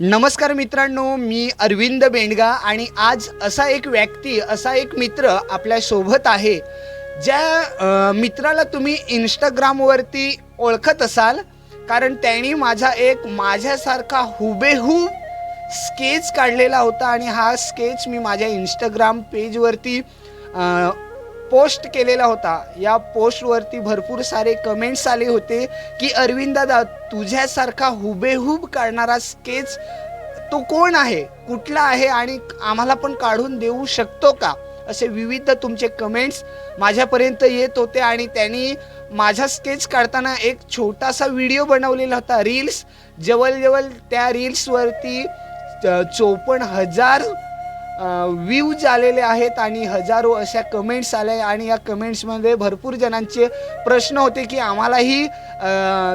नमस्कार मित्रांनो मी अरविंद बेंडगा आणि आज असा एक व्यक्ती असा एक मित्र आपल्यासोबत आहे ज्या मित्राला तुम्ही इंस्टाग्रामवरती ओळखत असाल कारण त्यांनी माझा एक माझ्यासारखा हुबेहूब स्केच काढलेला होता आणि हा स्केच मी माझ्या इंस्टाग्राम पेजवरती पोस्ट केलेला होता. या पोस्टवरती भरपूर सारे कमेंट्स आले होते की अरविंद दादा तुझ्यासारखा हुबेहूब काढणारा स्केच तो कोण आहे? कुठला आहे? आणि आम्हाला पण काढून देऊ शकतो का? असे विविध तुमचे कमेंट्स माझ्यापर्यंत येत होते आणि त्यांनी माझा स्केच काढताना एक छोटासा व्हिडिओ बनवलेला होता. रील्स जवळजवळ त्या रील्सवरती चोपन्न हजार व्ह्यूज आलेले आहेत आणि हजारो अशा कमेंट्स आल्या आणि या कमेंट्समध्ये भरपूर जणांचे प्रश्न होते की आम्हालाही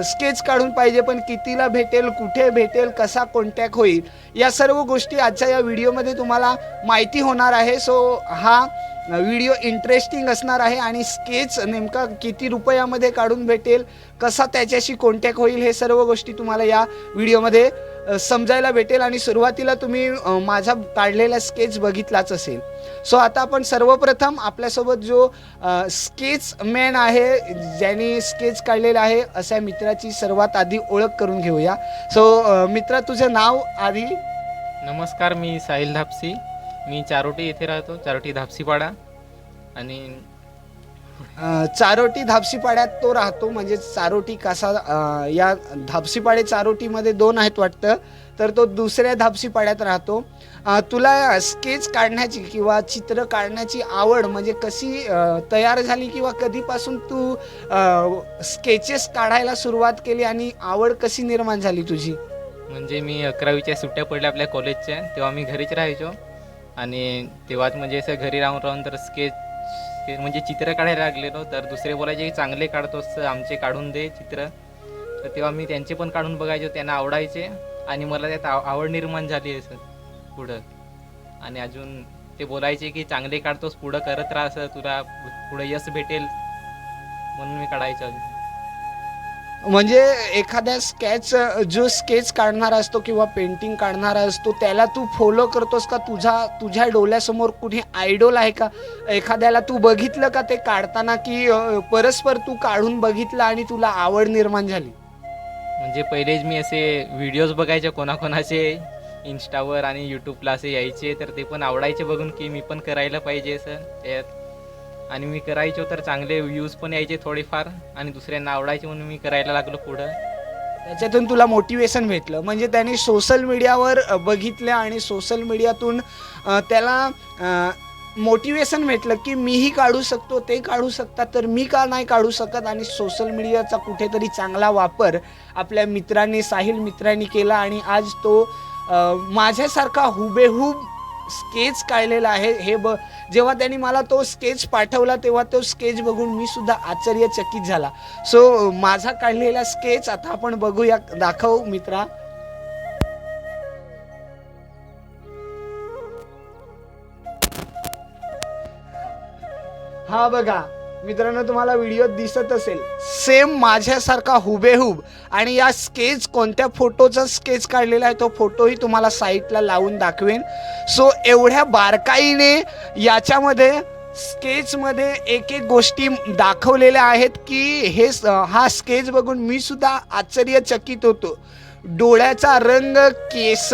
स्केच काढून पाहिजे पण कितीला भेटेल कुठे भेटेल कसा कॉन्टॅक्ट होईल? या सर्व गोष्टी आजच्या या व्हिडिओमध्ये तुम्हाला माहिती होणार आहे. सो हा व्हिडिओ इंटरेस्टिंग असणार आहे आणि स्केच नेमका किती रुपयामध्ये काढून भेटेल कसा त्याच्याशी कॉन्टॅक्ट होईल हे सर्व गोष्टी तुम्हाला या व्हिडिओमध्ये समजायला भेटेल आणि सुरुवातीला तुम्ही माझा काढलेला स्केच बघितलाच असेल. सो आता आपण सर्वप्रथम आपल्यासोबत जो स्केच मॅन आहे ज्याने स्केच काढलेला आहे अशा मित्राची सर्वात आधी ओळख करून घेऊया. सो मित्रा तुझं नाव आधी? नमस्कार मी साहिल धापसी. मी चारोटी येथे राहतो चारोटी धापसीपाडा. आणि चारोटी धापशीपाड्यात तो राहतो. म्हणजे चारोटी कसा या धापसीपाडे चारोटीमध्ये दोन आहेत वाटतं तर तो दुसऱ्या धापशीपाड्यात राहतो. तुला स्केच काढण्याची किंवा चित्र काढण्याची आवड म्हणजे कशी तयार झाली किंवा कधीपासून तू स्केचेस काढायला सुरुवात केली आणि आवड कशी निर्माण झाली तुझी? म्हणजे मी अकरावीच्या सुट्ट्या पडल्या आपल्या कॉलेजच्या तेव्हा मी घरीच राहायचो. आणि तेव्हाच म्हणजे असं घरी राहून राहून तर स्केच ते म्हणजे चित्र काढायला लागलेलो तर दुसरे बोलायचे की चांगले काढतोस आमचे काढून दे चित्र. तर तेव्हा मी त्यांचे पण काढून बघायचो त्यांना आवडायचे. आणि मला त्यात आव- आवड निर्माण झाली आहे सर पुढं. आणि अजून ते बोलायचे की चांगले काढतोस पुढं करत राहा सर तुला पुढं यश भेटेल. म्हणून मी काढायचो अजून. म्हणजे एखाद्या स्केच जो स्केच काढणारा असतो किंवा पेंटिंग काढणारा असतो त्याला तू फॉलो करतोस का? तुझा तुझ्या डोळ्यासमोर कुठे आयडॉल आहे का? एखाद्याला तू बघितलं का ते काढताना की परस्पर तू काढून बघितलं आणि तुला आवड निर्माण झाली? म्हणजे पहिलेच मी असे व्हिडिओज बघायचे कोणाकोणाचे इन्स्टावर आणि यूट्यूबला असे यायचे तर ते पण आवडायचे बघून की मी पण करायला पाहिजे असं त्यात आणि मी करायचो तर चांगले व्ह्यूज पण यायचे थोडेफार आणि दुसऱ्यांना आवडायचे म्हणून मी करायला लागलो पुढं. त्याच्यातून तुला मोटिवेशन भेटलं. म्हणजे त्याने सोशल मीडियावर बघितलं आणि सोशल मीडियातून त्याला मोटिवेशन भेटलं की मीही काढू शकतो ते काढू शकतात. तर मी का नाही काढू शकत? आणि सोशल मीडियाचा कुठेतरी चांगला वापर आपल्या मित्रांनी साहिल मित्रांनी केला आणि आज तो माझ्यासारखा हुबेहूब स्केच काढलेला आहे. हे ब जेव्हा त्यांनी मला तो स्केच पाठवला तेव्हा तो स्केच बघून मी सुद्धा आश्चर्यचकित झाला. सो माझा काढलेला स्केच आता आपण बघूया. दाखव मित्रा. हा बघा. मित्रांनो तुम्हाला व्हिडिओ दिसत असेल. सेम माझ्यासारखा हुबेहूब आणि या स्केच कोणत्या फोटोचा स्केच काढलेला आहे तो फोटोही तुम्हाला साईटला लावून दाखवेन. सो एवढ्या बारकाईने याच्यामध्ये स्केचमध्ये एक एक गोष्टी दाखवलेल्या आहेत की हे स- हा स्केच बघून मी सुद्धा आश्चर्यचकित होतो. डोळ्याचा रंग केस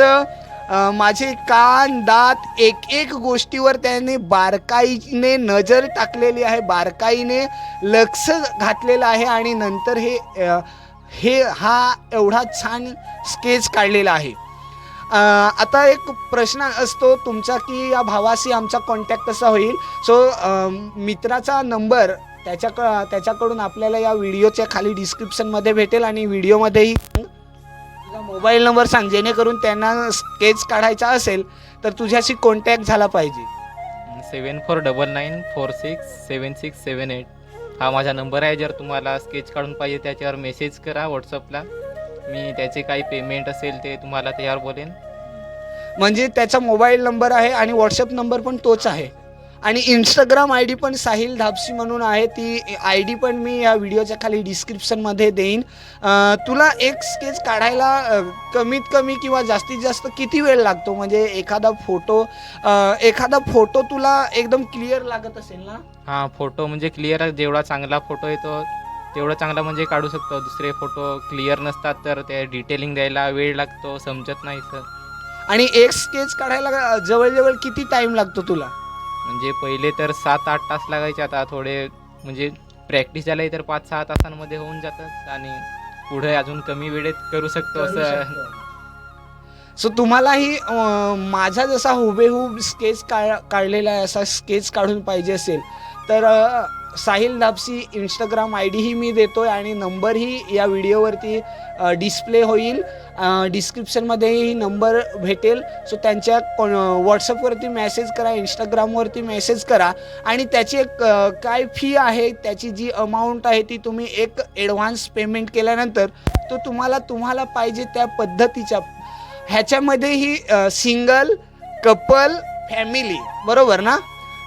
माझे कान दात एक एक गोष्टीवर त्याने बारकाईने नजर टाकलेली आहे बारकाईने लक्ष घातलेलं आहे आणि नंतर हे हे हा एवढा छान स्केच काढलेला आहे. आता एक प्रश्न असतो तुमचा की या भावाशी आमचा कॉन्टॅक्ट कसा होईल. सो मित्राचा नंबर त्याच्याक त्याच्याकडून आपल्याला या व्हिडिओच्या खाली डिस्क्रिप्शनमध्ये भेटेल आणि व्हिडिओमध्येही मोबाईल नंबर सांग जेणेकरून त्यांना स्केच काढायचा असेल तर तुझ्याशी कॉन्टॅक्ट झाला पाहिजे. Seven four double nine four six seven six seven eight. हा माझा नंबर आहे जर तुम्हाला स्केच काढून पाहिजे त्याच्यावर मेसेज करा व्हॉट्सअपला मी त्याचे काही पेमेंट असेल ते तुम्हाला त्याच्यावर बोलेन. म्हणजे त्याचा मोबाईल नंबर आहे आणि व्हॉट्सअप नंबर पण तोच आहे. आणि इंस्टाग्राम आय डी पण साहिल धापसी म्हणून आहे. ती आय डी पण मी या व्हिडिओच्या खाली डिस्क्रिप्शनमध्ये देईन. तुला एक स्केच काढायला कमीत कमी किंवा जास्तीत जास्त किती वेळ लागतो? म्हणजे एखादा फोटो एखादा फोटो तुला एकदम क्लिअर लागत असेल ना? हा फोटो म्हणजे क्लिअर जेवढा चांगला फोटो येतो तेवढा चांगला म्हणजे काढू शकतो. दुसरे फोटो क्लिअर नसतात तर ते डिटेलिंग द्यायला वेळ लागतो समजत नाही सर आणि एक स्केच काढायला जवळजवळ किती टाईम लागतो तुला? म्हणजे पहिले तर सात आठ तास लागायचे आता थोडे म्हणजे प्रॅक्टिस झाली तर पाच सहा तासांमध्ये होऊन जातात आणि पुढे अजून कमी वेळेत करू शकतो असं. सो तुम्हालाही अं, माझा जसा हुबेहूब स्केच का काढलेला आहे असा स्केच काढून पाहिजे असेल तर अं, साहिल दापसी इंस्टाग्राम आय डीही मी देतो आहे आणि नंबरही या व्हिडिओवरती डिस्प्ले होईल. डिस्क्रिप्शनमध्येही नंबर भेटेल. सो त्यांच्या व्हॉट्सअपवरती मेसेज करा इंस्टाग्रामवरती मेसेज करा. आणि त्याची एक काय फी आहे त्याची जी अमाऊंट आहे ती तुम्ही एक ॲडव्हान्स पेमेंट केल्यानंतर तो तुम्हाला तुम्हाला पाहिजे त्या पद्धतीच्या ह्याच्यामध्येही सिंगल कपल फॅमिली बरोबर ना?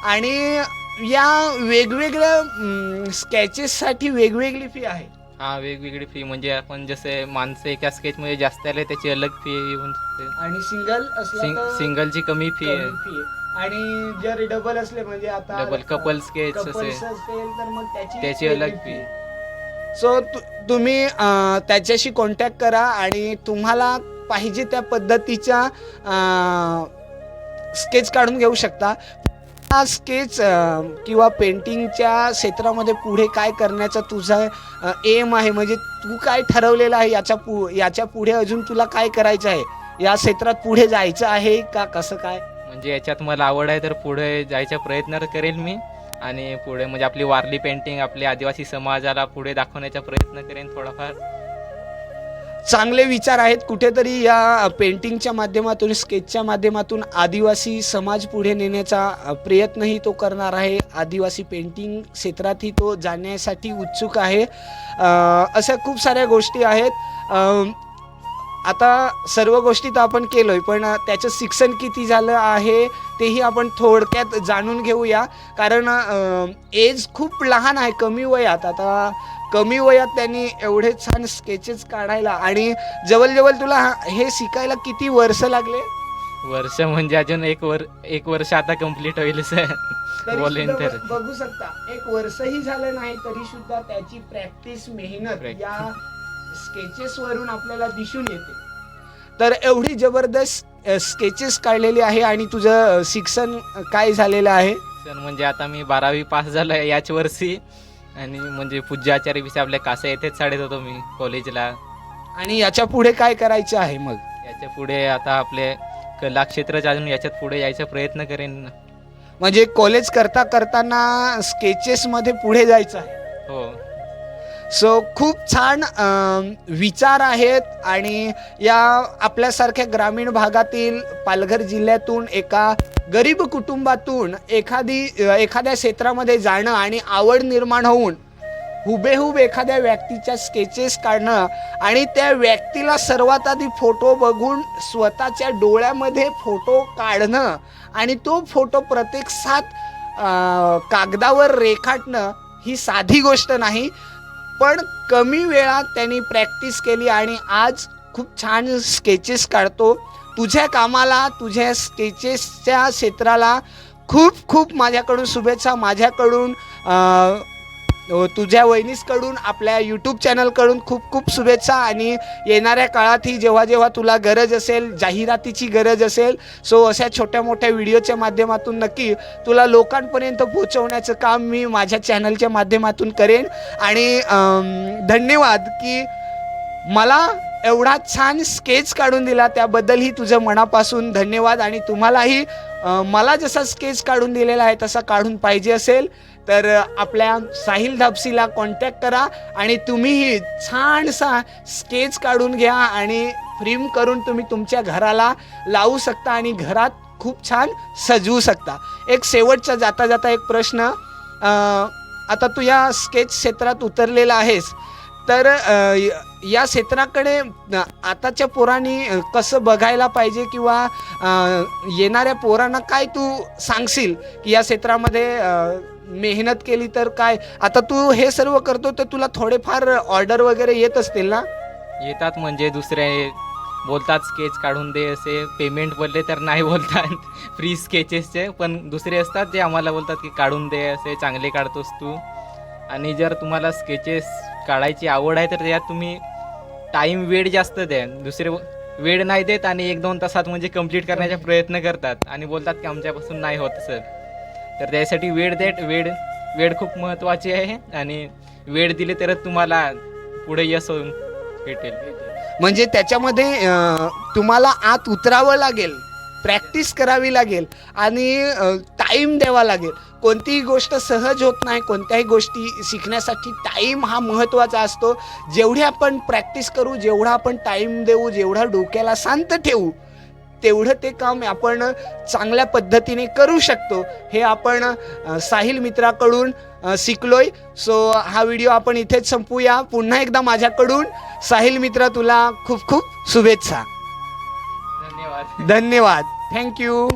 आणि या वेगवेगळ्या स्केचेससाठी वेगवेगळी फी आहे. हा वेगवेगळी फी म्हणजे आपण जसे माणसं एका स्केचमध्ये जास्त आले त्याची अलग फी येऊन शकते आणि सिंगल सिंग सिंगलची कमी फी आहे. आणि जर डबल असले म्हणजे आता डबल कपल स्केच असेल तर मग त्याची अलग. फी सो तुम्ही त्याच्याशी कॉन्टॅक्ट करा आणि तुम्हाला पाहिजे त्या पद्धतीच्या स्केच काढून घेऊ शकता. स्केच किंवा पेंटिंगच्या क्षेत्रामध्ये पुढे काय करण्याचा तुझा एम आहे? म्हणजे तू काय ठरवलेलं आहे? याच्या पु याच्यापुढे अजून तुला काय करायचं आहे? या क्षेत्रात पुढे जायचं आहे का? कसं काय? म्हणजे याच्यात मला आवड आहे तर पुढे जायचा प्रयत्न करेल मी. आणि पुढे म्हणजे आपली वारली पेंटिंग आपल्या आदिवासी समाजाला पुढे दाखवण्याचा प्रयत्न करेन थोडाफार. चांगले विचार आहेत. कुठेतरी या पेंटिंगच्या माध्यमातून स्केचच्या माध्यमातून आदिवासी समाज पुढे नेण्याचा प्रयत्नही तो करणार आहे. आदिवासी पेंटिंग क्षेत्रातही तो जाण्यासाठी उत्सुक आहे. अशा खूप साऱ्या गोष्टी आहेत. आता सर्व गोष्टी तर आपण केलो आहे पण त्याचं शिक्षण किती झालं आहे तेही आपण थोडक्यात जाणून घेऊया. कारण एज खूप लहान आहे कमी वयात. आता कमी वयात त्यांनी एवढे छान स्केचेस काढायला आणि जवळजवळ तुला हे शिकायला किती वर्ष लागले? वर्ष म्हणजे अजून एक वर एक वर्ष आता कंप्लीट होईल सर तरी बघू शकता. एक वर्षही झालं नाही तरी सुद्धा त्याची प्रॅक्टिस मेहनत. या स्केचेस वरून आपल्याला दिसून येते. तर एवढी जबरदस्त स्केचेस काढलेली आहे आणि तुझं शिक्षण काय झालेलं आहे? सर म्हणजे आता मी बारावी पास झालो याच वर्षी. आणि म्हणजे पूज्य आचार्य विषय आपल्या कासा येथेच शाळेत होतो मी कॉलेजला आणि याच्यापुढे काय करायचं आहे मग? याच्यापुढे आता आपले कला क्षेत्र अजून याच्यात पुढे यायचा प्रयत्न करेन म्हणजे कॉलेज करता करताना स्केचेसमध्ये पुढे जायचं आहे. हो. सो खूप छान विचार आहेत आणि या आपल्यासारख्या ग्रामीण भागातील पालघर जिल्ह्यातून एका गरीब कुटुंबातून एखादी एखाद्या क्षेत्रामध्ये जाणं आणि आवड निर्माण होऊन हुबेहूब एखाद्या व्यक्तीच्या स्केचेस काढणं आणि त्या व्यक्तीला सर्वात आधी फोटो बघून स्वतःच्या डोळ्यामध्ये फोटो काढणं आणि तो फोटो प्रत्येक सात कागदावर रेखाटणं ही साधी गोष्ट नाही. पण कमी वेळात त्यांनी प्रॅक्टिस केली आणि आज खूप छान स्केचेस काढतो. तुझ्या कामाला तुझ्या स्केचेसच्या क्षेत्राला खूप खूप माझ्याकडून शुभेच्छा. माझ्याकडून तुझ्या वहिनीसकडून आपल्या यूट्यूब चॅनलकडून खूप खूप शुभेच्छा आणि येणाऱ्या काळातही जेव्हा जेव्हा तुला गरज असेल जाहिरातीची गरज असेल सो अशा छोट्या मोठ्या व्हिडिओच्या माध्यमातून नक्की तुला लोकांपर्यंत पोहोचवण्याचं काम मी माझ्या चॅनलच्या माध्यमातून करेन. आणि धन्यवाद की मला एवढा छान स्केच काढून दिला त्याबद्दलही तुझं मनापासून धन्यवाद आणि तुम्हालाही मला जसा स्केच काढून दिलेला आहे तसा काढून पाहिजे असेल तर आपल्या साहिल धापसीला कॉन्टॅक्ट करा आणि तुम्हीही छानसा स्केच काढून घ्या आणि फ्रेम करून तुम्ही तुमच्या घराला लावू शकता आणि घरात खूप छान सजवू शकता. एक शेवटचा जाता जाता एक प्रश्न. आता तू या स्केच क्षेत्रात उतरलेला आहेस. तर या क्षेत्राकडे आताच्या पोरांनी कसं बघायला पाहिजे किंवा येणाऱ्या पोरांना काय तू सांगशील की या क्षेत्रामध्ये मेहनत केली तर काय? आता तू हे सर्व करतो तर तुला थोडेफार ऑर्डर वगैरे येत असतील ना? येतात म्हणजे दुसरे बोलतात स्केच काढून दे असे पेमेंट बोलले तर नाही बोलतात. फ्री स्केचेसचे पण दुसरे असतात जे आम्हाला बोलतात की काढून दे असे चांगले काढतोस तू. आणि जर तुम्हाला स्केचेस काढायची आवड आहे तर त्यात तुम्ही टाईम वेळ जास्त द्या. दुसरे वेळ नाही देत आणि एक दोन तासात म्हणजे कंप्लीट करण्याचा प्रयत्न करतात. आणि बोलतात की आमच्यापासून नाही होत सर तर त्यासाठी वेळ देत वेळ वेळ खूप महत्त्वाची आहे. आणि वेळ दिली तरच तुम्हाला पुढे यश होऊन भेटेल. म्हणजे त्याच्यामध्ये तुम्हाला आत उतरावं लागेल प्रॅक्टिस करावी लागेल आणि टाईम द्यावा लागेल. कोणतीही गोष्ट सहज होत नाही कोणत्याही गोष्टी शिकण्यासाठी टाईम हा महत्त्वाचा असतो. जेवढी आपण प्रॅक्टिस करू जेवढा आपण टाईम देऊ जेवढा डोक्याला शांत ठेवू तेवढं ते काम आपण चांगल्या पद्धतीने करू शकतो. हे आपण साहिल मित्राकडून शिकलोय. सो हा व्हिडिओ आपण इथेच संपूया. पुन्हा एकदा माझ्याकडून. साहिल मित्र तुला खूप खूप शुभेच्छा. धन्यवाद. धन्यवाद. थँक्यू